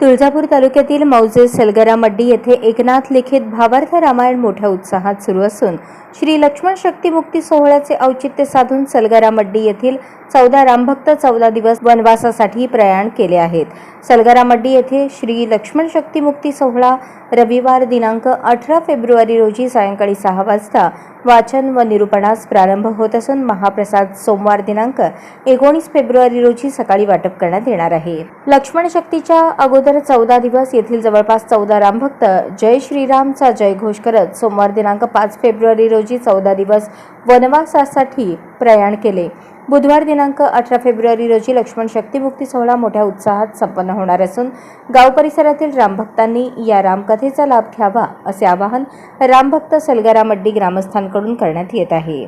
तुळजापूर तालुक्यातील मौजे सलगरा मड्डी येथे एकनाथ लिखित भावार्थ रामायण मोठ्या उत्साहात सुरू असून श्री लक्ष्मण शक्ती मुक्ती सोहळ्याचे औचित्य साधून सलगरा मड्डी येथील चौदा रामभक्त चौदा दिवस वनवासासाठी प्रयाण केले आहेत. सलगारामड्डी येथे श्री लक्ष्मण शक्ती मुक्ती सोहळा रविवार दिनांक अठरा फेब्रुवारी रोजी सायंकाळी सहा वाजता वाचन व निरूपणास प्रारंभ होत असून महाप्रसाद सोमवार दिनांक एकोणीस फेब्रुवारी रोजी सकाळी वाटप करण्यात येणार आहे. लक्ष्मण शक्तीच्या अगोदर चौदा दिवस येथील जवळपास चौदा रामभक्त जय श्रीरामचा जयघोष करत सोमवार दिनांक पाच फेब्रुवारी रोजी चौदा दिवस वनवासासाठी प्रयाण केले. बुधवार दिनांक अठरा फेब्रुवारी रोजी लक्ष्मण शक्तिमुक्ती सोहळा मोठ्या उत्साहात संपन्न होणार असून गाव परिसरातील रामभक्तांनी या रामकथेचा लाभ घ्यावा असे आवाहन रामभक्त सलगारामड्डी ग्रामस्थांकडून करण्यात येत आहे.